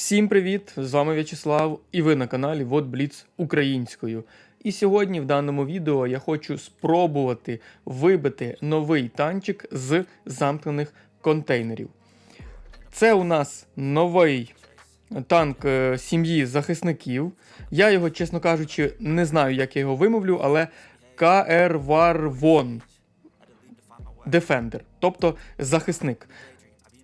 Всім привіт! З вами В'ячеслав і ви на каналі Вот Бліц українською. І сьогодні в даному відео я хочу спробувати вибити новий танчик з замкнених контейнерів. Це у нас новий танк е, сім'ї захисників. Я його, чесно кажучи, не знаю, як я його вимовлю, але КР Варвон Defender, тобто захисник.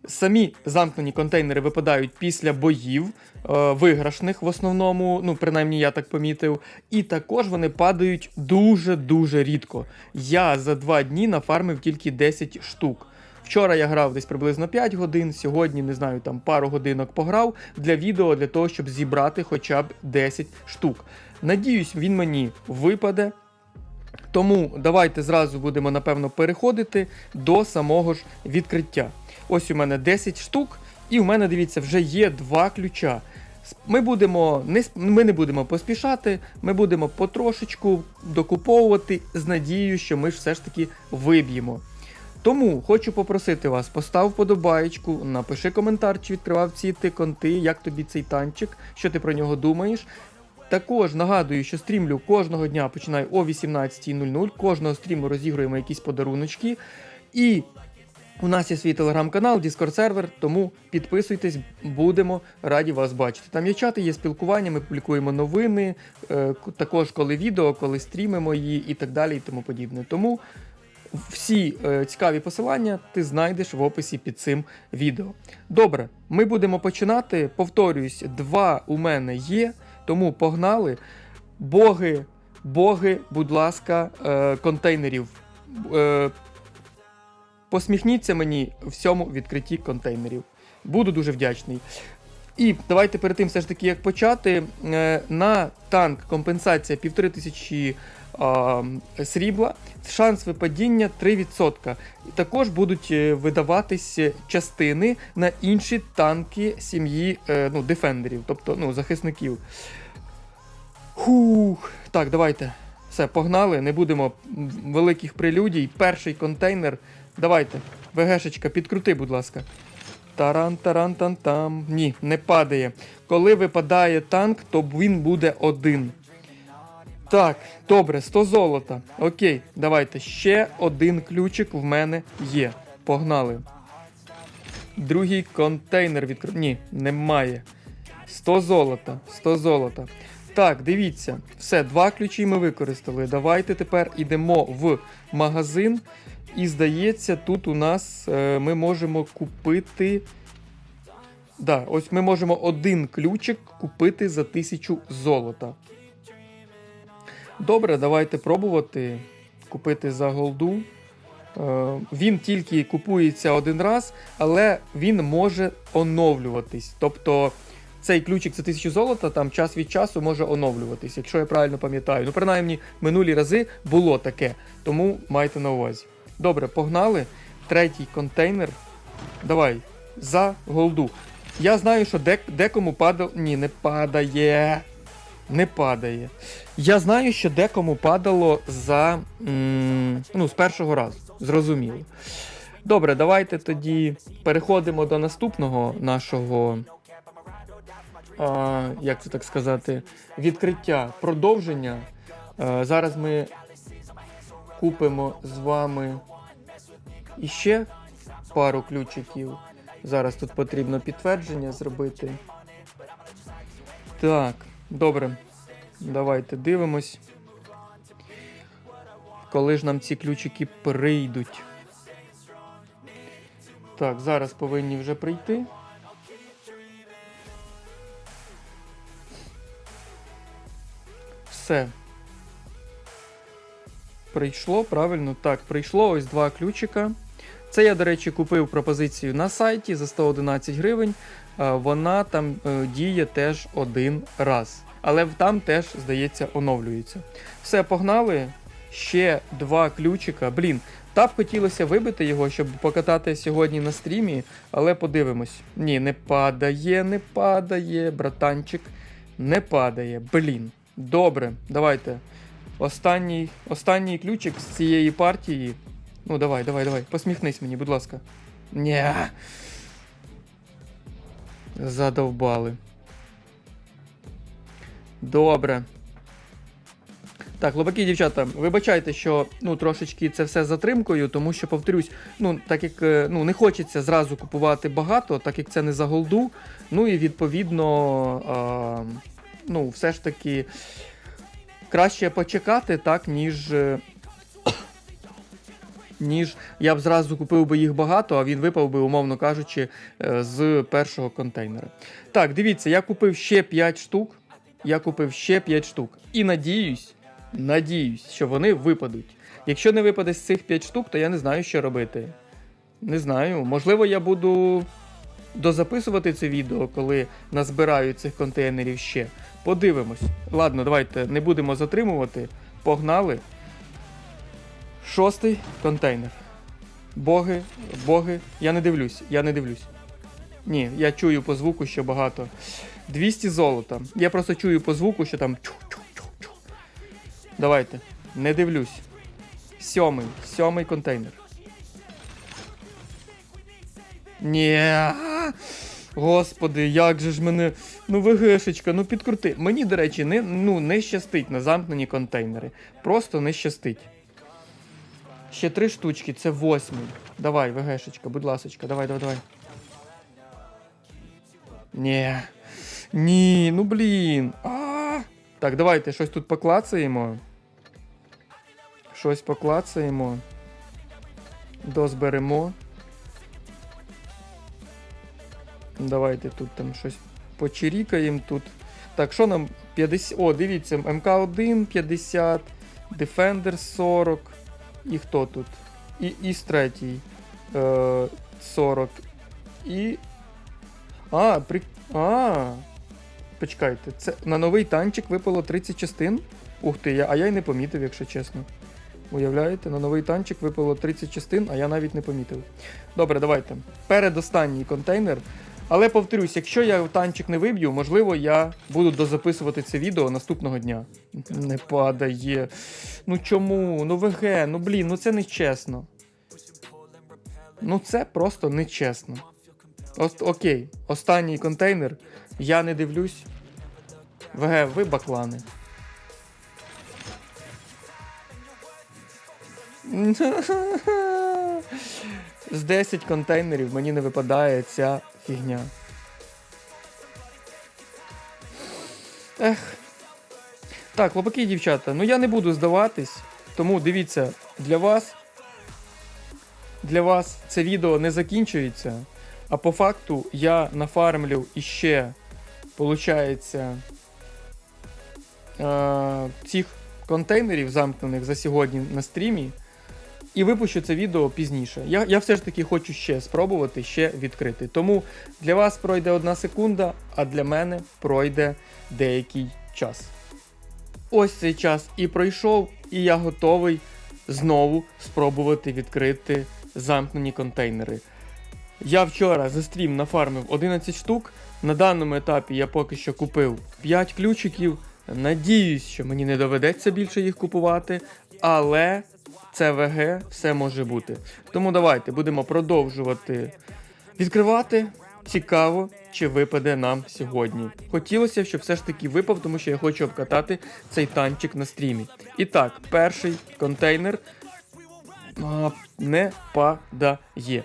Самі замкнені контейнери випадають після боїв, е, виграшних в основному, ну принаймні я так помітив. І також вони падають дуже-дуже рідко. Я за два дні нафармив тільки 10 штук. Вчора я грав десь приблизно 5 годин, сьогодні, не знаю, там пару годинок пограв для відео, для того, щоб зібрати хоча б 10 штук. Надіюсь, він мені випаде. Тому давайте зразу будемо, напевно, переходити до самого ж відкриття. Ось у мене 10 штук, і у мене, дивіться, вже є два ключа. Ми будемо не ми не будемо поспішати, ми будемо потрошечку докуповувати з надією, що ми ж все ж таки виб'ємо. Тому хочу попросити вас, постав вподобаєчку, напиши коментар, чи відкривав ці ти конти, як тобі цей танчик, що ти про нього думаєш. Також нагадую, що стрімлю кожного дня починаю о 18.00. Кожного стріму розігруємо якісь подаруночки. І у нас є свій телеграм-канал, Discord сервер, тому підписуйтесь, будемо раді вас бачити. Там є чати, є спілкування, ми публікуємо новини, е, також коли відео, коли стрімимо її і так далі, і тому подібне. Тому всі е, цікаві посилання ти знайдеш в описі під цим відео. Добре, ми будемо починати. Повторююсь, два у мене є, тому погнали. Боги, боги, будь ласка, е, контейнерів. Посміхніться мені в цьому відкритті контейнерів. Буду дуже вдячний. І давайте перед тим, все ж таки, як почати, е, на танк компенсація 1500 срібла, шанс випадіння 3%. Також будуть е, видаватись частини на інші танки сім'ї е, ну, дефендерів, тобто ну, захисників. Хух. Так, давайте. Все, погнали, не будемо великих прелюдій. Перший контейнер. Давайте. ВГшечка, підкрути, будь ласка. таран таран тан там Ні, не падає. Коли випадає танк, то він буде один. Так, добре, 100 золота. Окей, давайте. Ще один ключик в мене є. Погнали. Другий контейнер відкрив. Ні, немає. 100 золота. 100 золота. Так, дивіться, все, два ключі ми використали. Давайте тепер йдемо в магазин. І здається, тут у нас е, ми можемо купити. Да, ось ми можемо один ключик купити за 1000 золота. Добре, давайте пробувати купити за голду. Е, Він тільки купується один раз, але він може оновлюватись. Тобто цей ключик за 1000 золота там час від часу може оновлюватись, якщо я правильно пам'ятаю. Ну, принаймні, минулі рази було таке, тому майте на увазі. Добре, погнали. Третій контейнер. Давай, за голду. Я знаю, що дек, декому падало. Ні, не падає. Не падає. Я знаю, що декому падало за. м, ну, з першого разу. Зрозуміло. Добре, давайте тоді переходимо до наступного нашого. А, як це так сказати? Відкриття, продовження. А, зараз ми купимо з вами іще пару ключиків. Зараз тут потрібно підтвердження зробити. Так, добре. Давайте дивимось. Коли ж нам ці ключики прийдуть. Так, зараз повинні вже прийти. Все. Прийшло, правильно? Так, прийшло ось два ключика. Це я, до речі, купив пропозицію на сайті за 111 гривень. Е, Вона там е, діє теж один раз. Але там теж, здається, оновлюється. Все, погнали. Ще два ключика. Блін, так хотілося вибити його, щоб покатати сьогодні на стрімі, але подивимось. Ні, не падає, не падає, братанчик. Не падає. Блін. Добре, давайте. Останній, останній ключик з цієї партії. Ну, давай, давай, давай. Посміхнись мені, будь ласка. Ні. Задовбали. Добре. Так, хлопаки дівчата, вибачайте, що ну трошечки це все затримкою, тому що, повторюсь, ну так як е, ну не хочеться зразу купувати багато, так як це не за голду. Ну і відповідно, а, ну, все ж таки краще почекати, так, ніж. е, Ніж я б зразу купив би їх багато, а він випав би, умовно кажучи, е, з першого контейнера. Так, дивіться, я купив ще 5 штук. Я купив ще 5 штук. І надіюсь, надіюсь, що вони випадуть. Якщо не випаде з цих 5 штук, то я не знаю, що робити. Не знаю. Можливо, я буду дозаписувати це відео, коли назбираю цих контейнерів ще. Подивимось. Ладно, давайте не будемо затримувати. Погнали. Шостий контейнер. Боги, боги. Я не дивлюсь, я не дивлюсь. Ні, я чую по звуку, що багато. 200 золота. Я просто чую по звуку, що там. Давайте. Не дивлюсь. Сьомий. Сьомий контейнер. Ні. Господи, як же ж мене. Ну, ВГшечка, ну підкрути. Мені, до речі, не, ну, не щастить на замкнені контейнери. Просто не щастить. Ще три штучки, це восьмий. Давай, ВГшечка, будь ласочка, давай, давай, давай. Ні. Ні, ну блін. А. Так, давайте щось тут поклацаємо. Щось поклацаємо. Дозберемо. Давайте тут там щось почирікаємо тут. Так, що нам 50. О, дивіться, МК1 50, Defender 40. І хто тут? І Іс третій. Е, 40. І. А, при... А. Почекайте, це на новий танчик випало 30 частин. Ух ти, я, а я й не помітив, якщо чесно. Уявляєте, на новий танчик випало 30 частин, а я навіть не помітив. Добре, давайте. Передостанній контейнер. Але повторюсь, якщо я танчик не виб'ю, можливо, я буду дозаписувати це відео наступного дня. Не падає. Ну чому? Ну ВГ, ну блін, ну це не чесно. Ну це просто нечесно. Ос- окей, останній контейнер. Я не дивлюсь. ВГ, ви баклани. З 10 контейнерів мені не випадає ця фігня. Ех. Так, хлопаки і дівчата, ну я не буду здаватись, тому дивіться, для вас. Для вас це відео не закінчується. А по факту я нафармлю іще, получається, е, цих контейнерів замкнених за сьогодні на стрімі. І випущу це відео пізніше. Я, я все ж таки хочу ще спробувати, ще відкрити. Тому для вас пройде одна секунда, а для мене пройде деякий час. Ось цей час і пройшов, і я готовий знову спробувати відкрити замкнені контейнери. Я вчора за стрім нафармив 11 штук. На даному етапі я поки що купив 5 ключиків. Надіюсь, що мені не доведеться більше їх купувати, але це ВГ, все може бути. Тому давайте будемо продовжувати відкривати. Цікаво, чи випаде нам сьогодні. Хотілося, щоб все ж таки випав, тому що я хочу обкатати цей танчик на стрімі. І так, перший контейнер а, не падає.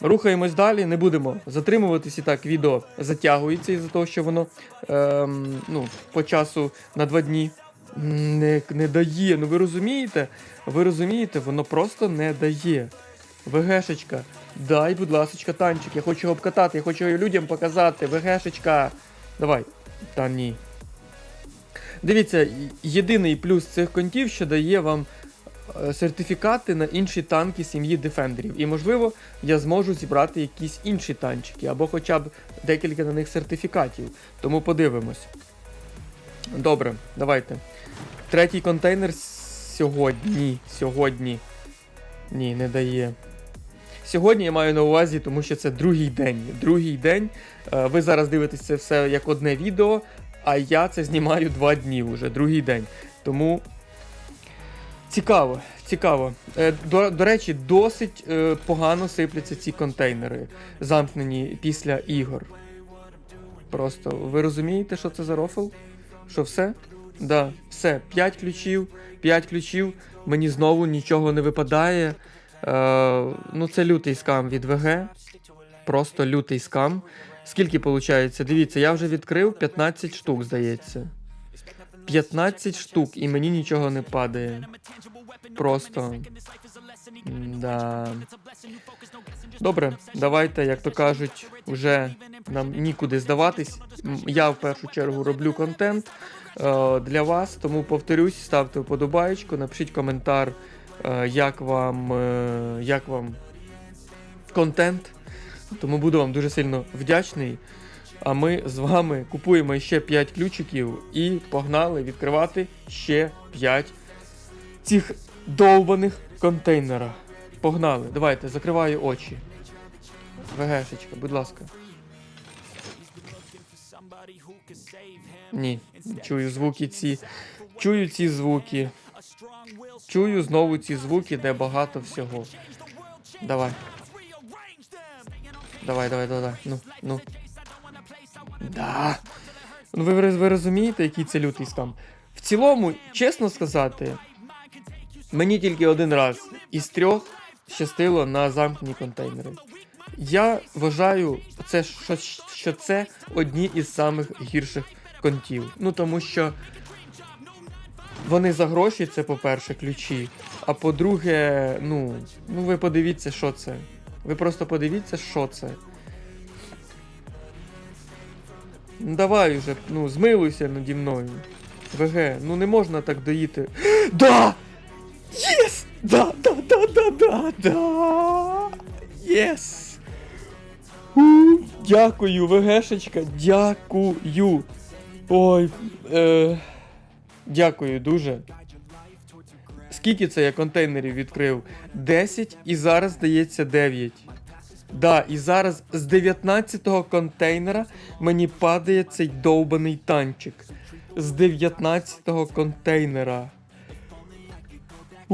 Рухаємось далі, не будемо затримуватись. І так, відео затягується із-за того, що воно ем, ну, по часу на два дні не, не дає. Ну ви розумієте? Ви розумієте, воно просто не дає. ВГшечка, дай, будь ласочка, танчик, я хочу його обкатати, я хочу його людям показати. ВГшечка. Давай. Та ні. Дивіться, єдиний плюс цих контів, що дає вам е, сертифікати на інші танки сім'ї дефендерів. І можливо, я зможу зібрати якісь інші танчики, або хоча б декілька на них сертифікатів. Тому подивимось. Добре, давайте. Третій контейнер сьогодні. Сьогодні. Ні, не дає. Сьогодні я маю на увазі, тому що це другий день. Другий день. Е, Ви зараз дивитесь це все як одне відео, а я це знімаю два дні вже, другий день. Тому цікаво, цікаво. Е, До, до речі, досить е, погано сипляться ці контейнери, замкнені після ігор. Просто ви розумієте, що це за рофл? Що все? Да, все, 5 ключів, 5 ключів. Мені знову нічого не випадає. Е, ну, це лютий скам від ВГ. Просто лютий скам. Скільки виходить? Дивіться, я вже відкрив 15 штук, здається. 15 штук, і мені нічого не падає. Просто. Да. Добре, давайте, як то кажуть, вже нам нікуди здаватись. Я в першу чергу роблю контент е, для вас, тому повторюсь, ставте вподобаєчку, напишіть коментар, е, як вам, е, як вам контент. Тому буду вам дуже сильно вдячний. А ми з вами купуємо ще 5 ключиків і погнали відкривати ще 5 цих довбаних контейнера. Погнали, давайте, закриваю очі. ВГшечка, будь ласка. Ні, чую звуки ці. Чую ці звуки. Чую знову ці звуки, де багато всього. Давай. Давай, давай, давай. Ну, ну. Да. Ну ви, ви розумієте, який це лютий скам? В цілому, чесно сказати, мені тільки один раз із трьох щастило на замкнені контейнери. Я вважаю, це, що, що це одні із самих гірших контів. Ну тому що вони за гроші, це по-перше, ключі. А по-друге, ну, ну ви подивіться, що це. Ви просто подивіться, що це. Ну давай уже, ну, змилуйся наді мною. ВГ, ну не можна так доїти. Да! Да, да, да, да, да, да! Єс! Дякую, ВГшечка, дякую. Ой, е, дякую дуже. Скільки це я контейнерів відкрив? 10 і зараз здається 9. Да, і зараз з 19-го контейнера мені падає цей довбаний танчик. З 19-го контейнера.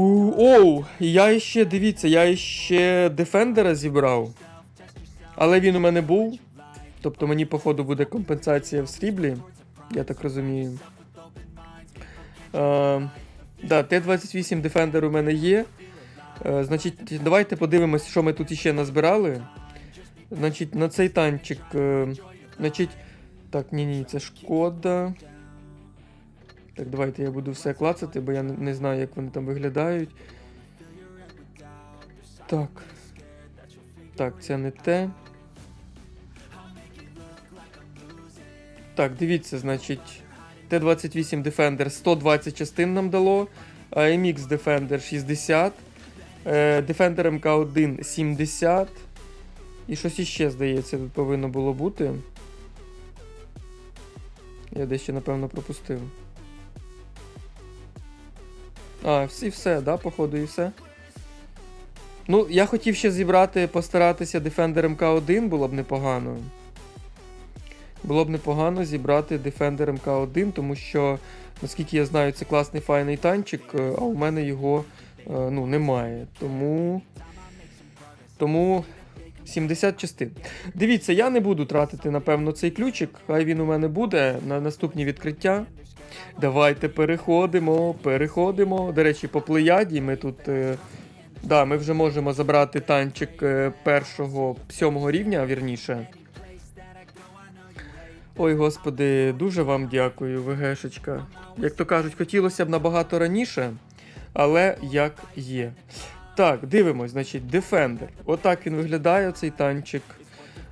Оу, я ще, дивіться, я ще Дефендера зібрав. Але він у мене був. Тобто мені, походу, буде компенсація в сріблі. Я так розумію. Е, да, Т-28 Defender у мене є. Е, значить, давайте подивимось, що ми тут іще назбирали. Значить, на цей танчик. Е, значить. Так, ні, ні, це шкода. Так, давайте я буду все клацати, бо я не, знаю, як вони там виглядають. Так. Так, це не те. Так, дивіться, значить. Т-28 Defender 120 частин нам дало. AMX Defender 60. е, Defender MK1 70. І щось іще, здається, тут повинно було бути. Я дещо, напевно, пропустив. А, всі все, да, походу, і все. Ну, я хотів ще зібрати, постаратися Defender MK1, було б непогано. Було б непогано зібрати Defender MK1, тому що, наскільки я знаю, це класний файний танчик, е, а у мене його е, ну, немає. Тому. Тому 70 частин. Дивіться, я не буду тратити, напевно, цей ключик. Хай він у мене буде на наступні відкриття. Давайте переходимо, переходимо. До речі, по плеяді ми тут. Е, да, ми вже можемо забрати танчик е, першого сьомого рівня, вірніше. Ой, господи, дуже вам дякую, ВГшечка. Як то кажуть, хотілося б набагато раніше, але як є. Так, дивимось, значить, Defender. Отак він виглядає, цей танчик.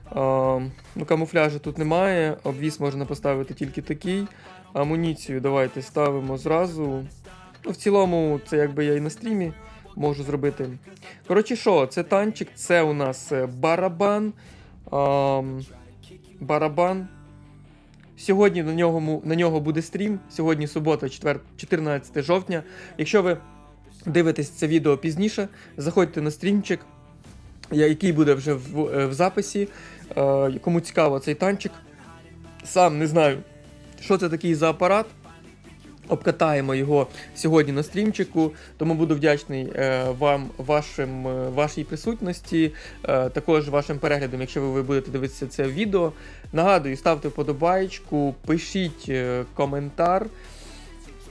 А, ну, камуфляжу тут немає, обвіс можна поставити тільки такий. Амуніцію давайте ставимо зразу. Ну, в цілому, це якби я і на стрімі можу зробити. Коротше, що, це танчик, це у нас е, барабан. А, барабан. Сьогодні на нього, на нього буде стрім. Сьогодні субота, 4, 14 жовтня. Якщо ви дивитесь це відео пізніше, заходьте на стрімчик, який буде вже в, е, в записі. Е, Кому цікаво цей танчик. Сам не знаю, що це такий за апарат. обкатаємо його сьогодні на стрімчику. Тому буду вдячний е, вам, вашим, вашій присутності, також вашим переглядом, якщо ви, будете дивитися це відео. Нагадую, ставте вподобайку, пишіть коментар.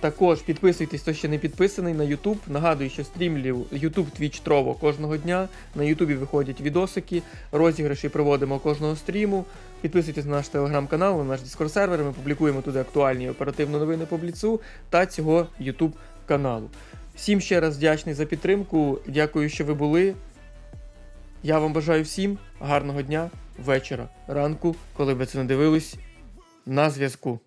Також підписуйтесь, хто ще не підписаний на YouTube. Нагадую, що стрімлів YouTube Twitch Trovo кожного дня. На YouTube виходять відосики, розіграші проводимо кожного стріму. Підписуйтесь на наш телеграм-канал, на наш Discord сервер. Ми публікуємо туди актуальні і оперативні новини по бліцу та цього YouTube каналу. Всім ще раз вдячний за підтримку. Дякую, що ви були. Я вам бажаю всім гарного дня, вечора, ранку, коли ви це не дивились. На зв'язку.